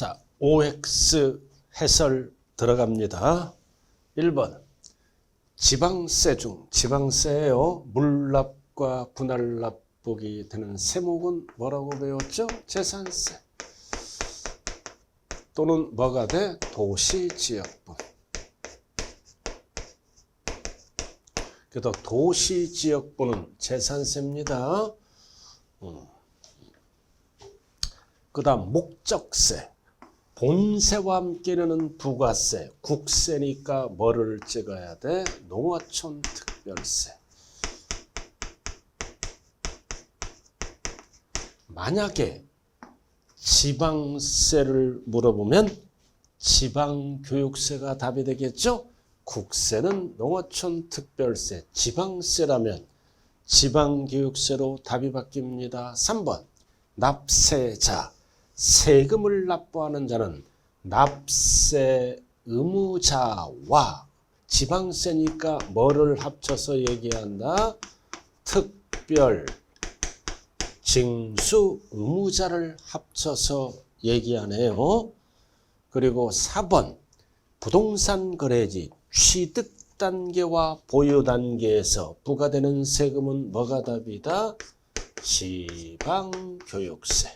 자, OX 해설 들어갑니다. 1번. 지방세 중, 지방세예요. 물납과 분할납복이 되는 세목은 뭐라고 배웠죠? 재산세. 또는 뭐가 돼? 도시지역분. 그래서 도시지역분은 재산세입니다. 그 다음 목적세. 본세와 함께는 부가세. 국세니까 뭐를 찍어야 돼? 농어촌 특별세. 만약에 지방세를 물어보면 지방교육세가 답이 되겠죠? 국세는 농어촌 특별세, 지방세라면 지방교육세로 답이 바뀝니다. 3번 납세자, 세금을 납부하는 자는 납세 의무자와 지방세니까 뭐를 합쳐서 얘기한다? 특별 징수 의무자를 합쳐서 얘기하네요. 그리고 4번 부동산 거래지 취득 단계와 보유 단계에서 부과되는 세금은 뭐가 답이다? 지방교육세.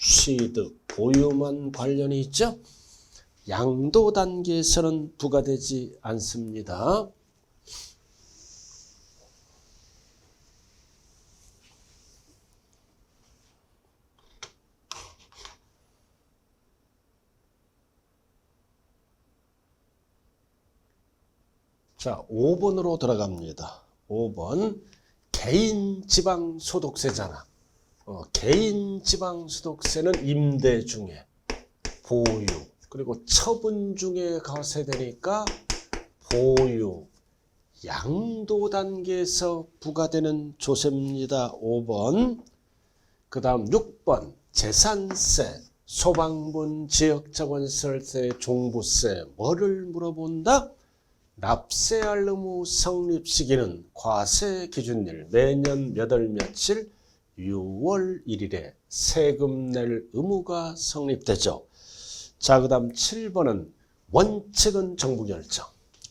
취득, 보유만 관련이 있죠? 양도 단계에서는 부과되지 않습니다. 자, 5번으로 들어갑니다. 5번. 개인 지방 소득세잖아. 어, 개인 지방 소득세는 임대 중에 보유 그리고 처분 중에 과세되니까 보유 양도 단계에서 부과되는 조세입니다. 5번. 그 다음 6번 재산세 소방분 지역자원세세 종부세 뭐를 물어본다? 납세할 의무 성립 시기는 과세 기준일 매년 몇월 며칠 6월 1일에 세금 낼 의무가 성립되죠. 자, 그 다음 7번은 원칙은 정부 결정.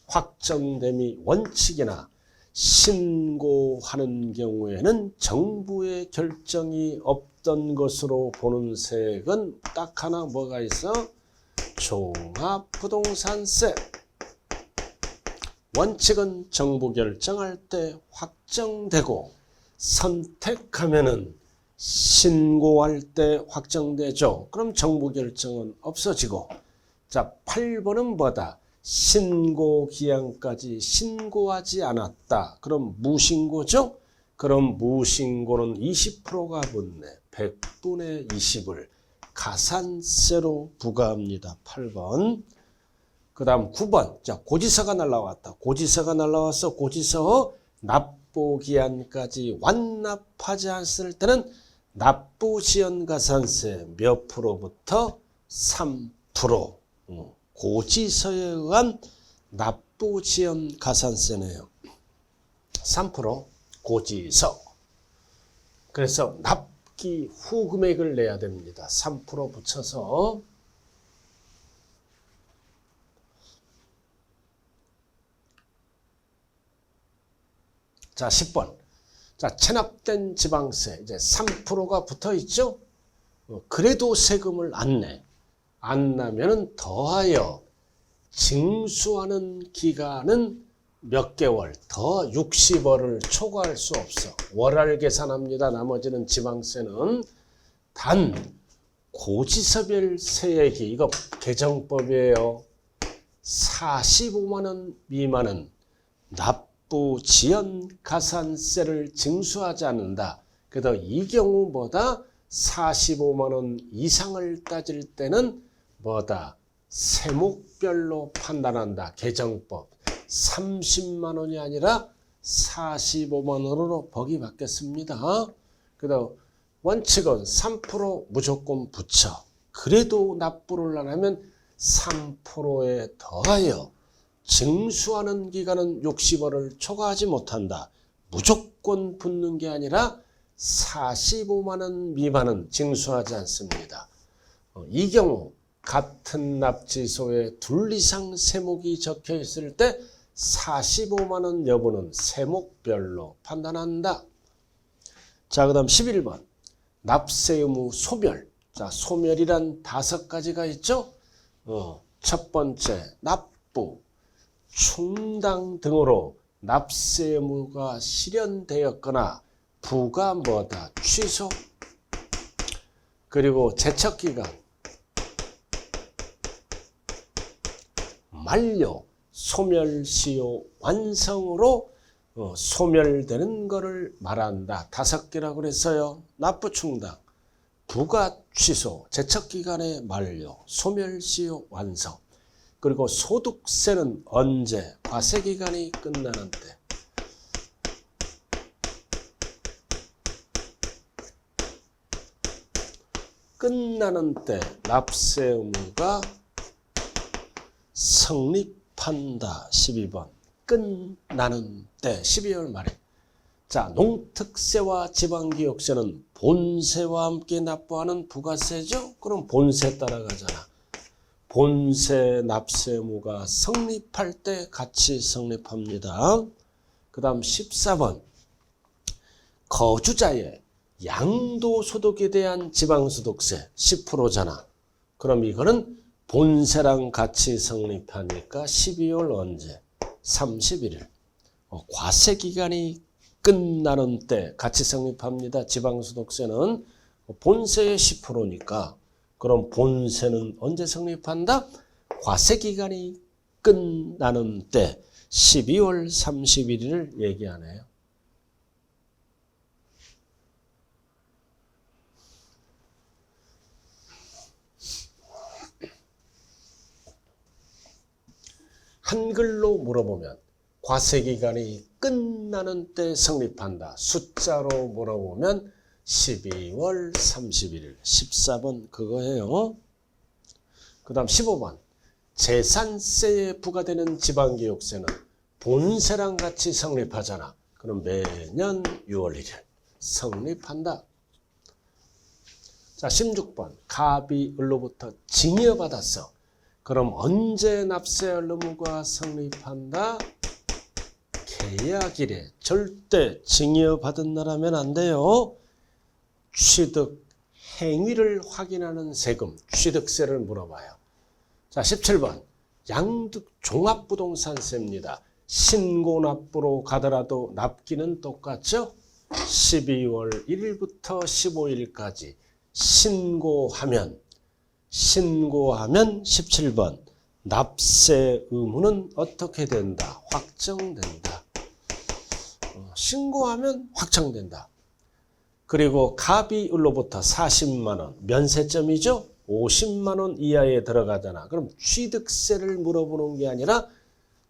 확정됨이 원칙이나 신고하는 경우에는 정부의 결정이 없던 것으로 보는 세액은 딱 하나 뭐가 있어? 종합부동산세. 원칙은 정부 결정할 때 확정되고 선택하면은 신고할 때 확정되죠. 그럼 정부 결정은 없어지고 자 8번은 뭐다? 신고 기한까지 신고하지 않았다. 그럼 무신고죠? 그럼 무신고는 20%가 붙네. 100분의 20을 가산세로 부과합니다. 8번. 그 다음 9번. 자, 고지서가 날라왔다. 고지서가 날라와서 고지서 납 부기한까지 완납하지 않았을 때는 납부지연가산세 몇 프로부터 3%. 음, 고지서에 의한 납부지연가산세네요. 3% 고지서. 그래서 납기 후 금액을 내야 됩니다. 3% 붙여서 자, 10번. 자, 체납된 지방세 이제 3%가 붙어 있죠? 어, 그래도 세금을 안 내. 안 나면은 더하여 징수하는 기간은 몇 개월 더 60월을 초과할 수 없어. 월할 계산합니다. 나머지는 지방세는 단 고지서별 세액이 이거 개정법이에요. 45만 원 미만은 납 부 지연 가산세를 징수하지 않는다. 그래도 이 경우보다 45만 원 이상을 따질 때는 뭐다? 세목별로 판단한다. 개정법. 30만 원이 아니라 45만 원으로 법이 바뀌었습니다. 그래도 원칙은 3% 무조건 붙여. 그래도 납부를 안 하면 3%에 더하여 징수하는 기간은 60월을 초과하지 못한다. 무조건 붙는 게 아니라 45만 원 미만은 징수하지 않습니다. 어, 이 경우 같은 납치소에 둘 이상 세목이 적혀 있을 때 45만 원 여부는 세목별로 판단한다. 자, 그다음 11번. 납세 의무 소멸. 자, 소멸이란 다섯 가지가 있죠? 어, 첫 번째, 납부, 충당 등으로 납세 의무가 실현되었거나 부가 뭐다? 취소. 그리고 제척 기간 만료, 소멸, 시효, 완성으로 어, 소멸되는 것을 말한다. 다섯 개라고 그랬어요. 납부 충당, 부가 취소, 제척 기간의 만료, 소멸, 시효, 완성. 그리고 소득세는 언제 과세 기간이 끝나는 때. 끝나는 때 납세 의무가 성립한다. 12번. 끝나는 때 12월 말에. 자, 농특세와 지방기업세는 본세와 함께 납부하는 부가세죠? 그럼 본세 따라가잖아. 본세 납세 의무가 성립할 때 같이 성립합니다. 그 다음 14번. 거주자의 양도소득에 대한 지방소득세 10%잖아. 그럼 이거는 본세랑 같이 성립하니까 12월 언제? 31일. 어, 과세 기간이 끝나는 때 같이 성립합니다. 지방소득세는 본세의 10%니까 그럼 본세는 언제 성립한다? 과세 기간이 끝나는 때 12월 31일을 얘기하네요. 한글로 물어보면 과세 기간이 끝나는 때 성립한다. 숫자로 물어보면 12월 31일 14번 그거예요. 그 다음 15번 재산세에 부과되는 지방교육세는 본세랑 같이 성립하잖아. 그럼 매년 6월 1일 성립한다. 자 16번 갑이 을로부터 징여받았어. 그럼 언제 납세할 의무가 성립한다? 계약일에 절대 징여받은 나라면 안 돼요. 취득 행위를 확인하는 세금, 취득세를 물어봐요. 자, 17번. 양득 종합부동산세입니다. 신고납부로 가더라도 납기는 똑같죠? 12월 1일부터 15일까지 신고하면 신고하면 17번 납세 의무는 어떻게 된다? 확정된다. 어, 신고하면 확정된다. 그리고 갑이을로부터 40만 원 면세점이죠. 50만 원 이하에 들어가잖아. 그럼 취득세를 물어보는 게 아니라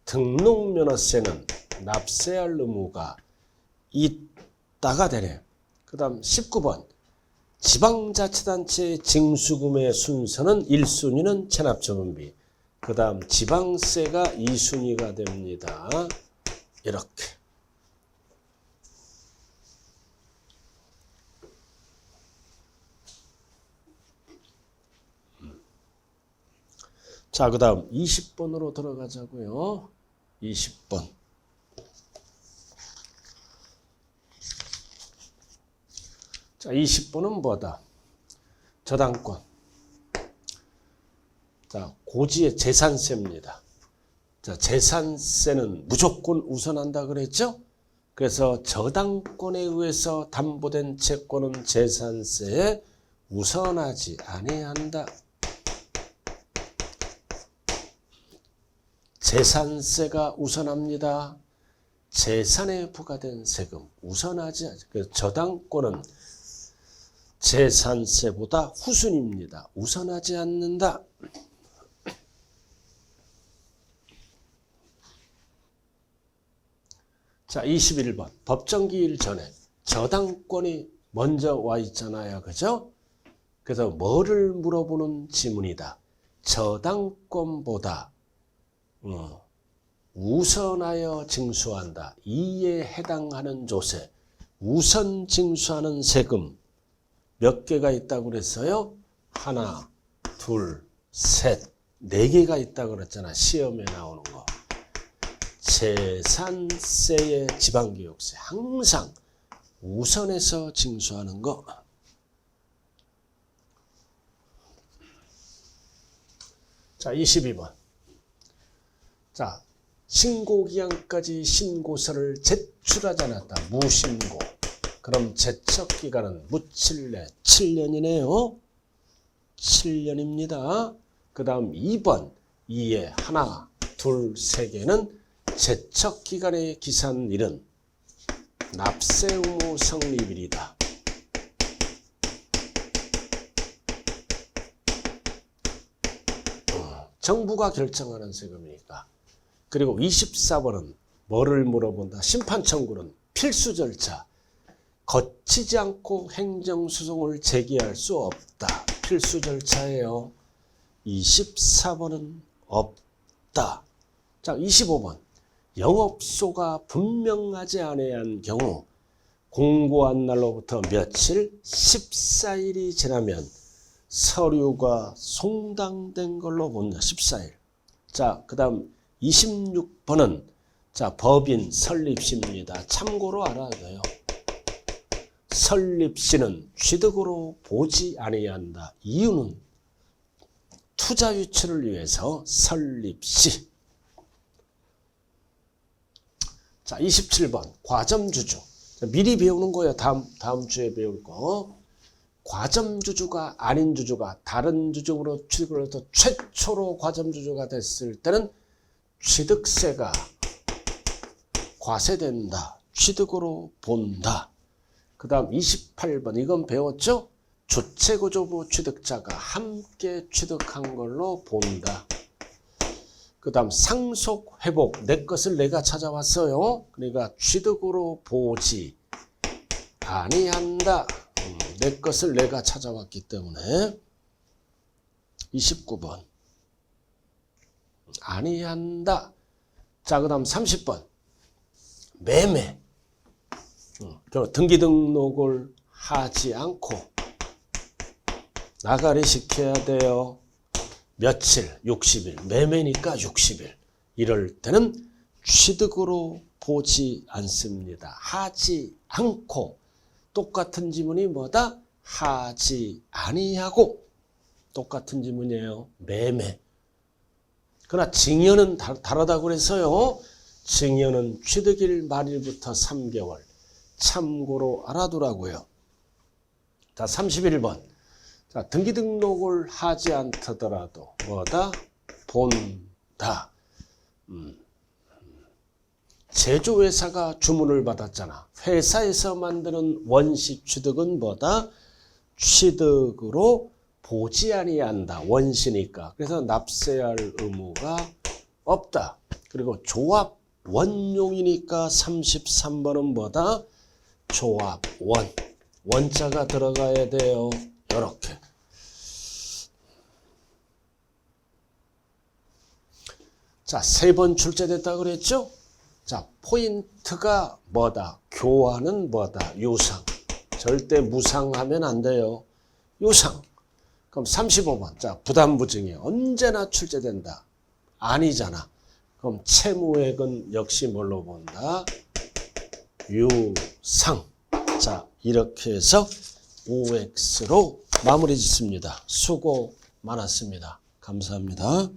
등록면허세는 납세할 의무가 있다가 되네. 그 다음 19번 지방자치단체 징수금의 순서는 1순위는 체납처분비. 그 다음 지방세가 2순위가 됩니다. 이렇게. 자, 그 다음 20번으로 들어가자고요. 20번. 자, 20번은 뭐다? 저당권. 자, 고지의 재산세입니다. 자, 재산세는 무조건 우선한다 그랬죠? 그래서 저당권에 의해서 담보된 채권은 재산세에 우선하지 아니한다. 재산세가 우선합니다. 재산에 부과된 세금 우선하지 않죠. 그래서 저당권은 재산세보다 후순입니다. 우선하지 않는다. 자, 21번. 법정기일 전에 저당권이 먼저 와 있잖아요. 그죠? 그래서 뭐를 물어보는 지문이다. 저당권보다 어, 우선하여 징수한다. 이에 해당하는 조세. 우선 징수하는 세금 몇 개가 있다고 그랬어요? 하나, 둘, 셋, 네 개가 있다 그랬잖아. 시험에 나오는 거. 재산세의 지방교육세 항상 우선해서 징수하는 거. 자, 22번. 자, 신고기한까지 신고서를 제출하지 않았다. 무신고. 그럼 제척기간은 무칠내 7년이네요. 7년입니다. 그 다음 2번. 2에 하나, 둘, 세 개는 제척기간에 기산 일은 납세 의무 성립일이다. 어, 정부가 결정하는 세금이니까. 그리고 24번은 뭐를 물어본다? 심판 청구는 필수 절차. 거치지 않고 행정소송을 제기할 수 없다. 필수 절차예요. 24번은 없다. 자, 25번. 영업소가 분명하지 아니한 경우 공고한 날로부터 며칠 14일이 지나면 서류가 송당된 걸로 본다. 14일. 자, 그 다음 26번은 자, 법인 설립시입니다. 참고로 알아야 돼요. 설립시는 취득으로 보지 아니한다. 이유는 투자 유치를 위해서 설립시. 자, 27번 과점주주. 자, 미리 배우는 거예요. 다음 다음 주에 배울 거. 과점주주가 아닌 주주가 다른 주주로 취득을 해서 최초로 과점주주가 됐을 때는 취득세가 과세된다. 취득으로 본다. 그 다음 28번 이건 배웠죠? 주체구조부 취득자가 함께 취득한 걸로 본다. 그 다음 상속 회복 내 것을 내가 찾아왔어요. 그러니까 취득으로 보지 아니한다. 음, 내 것을 내가 찾아왔기 때문에 29번 아니한다. 자, 그 다음 30번. 매매. 어, 그 등기 등록을 하지 않고 나가리 시켜야 돼요. 며칠? 60일. 매매니까 60일. 이럴 때는 취득으로 보지 않습니다. 하지 않고 똑같은 지문이 뭐다? 하지 아니하고 똑같은 지문이에요. 매매. 그러나 증여는 다, 다르다고 그래서요. 증여는 취득일 말일부터 3개월. 참고로 알아두라고요. 자, 31번. 자, 등기 등록을 하지 않더라도 뭐다? 본다. 음. 제조회사가 주문을 받았잖아. 회사에서 만드는 원시 취득은 뭐다? 취득으로 보지 아니한다. 원시니까. 그래서 납세할 의무가 없다. 그리고 조합 원용이니까 33번은 뭐다? 조합 원. 원자가 들어가야 돼요. 이렇게. 자, 세 번 출제됐다 그랬죠? 자, 포인트가 뭐다? 교환은 뭐다? 유상. 절대 무상하면 안 돼요. 유상. 그럼 35번. 자, 부담부증이 언제나 출제된다. 아니잖아. 그럼 채무액은 역시 뭘로 본다? 유상. 자, 이렇게 해서 OX로 마무리 짓습니다. 수고 많았습니다. 감사합니다.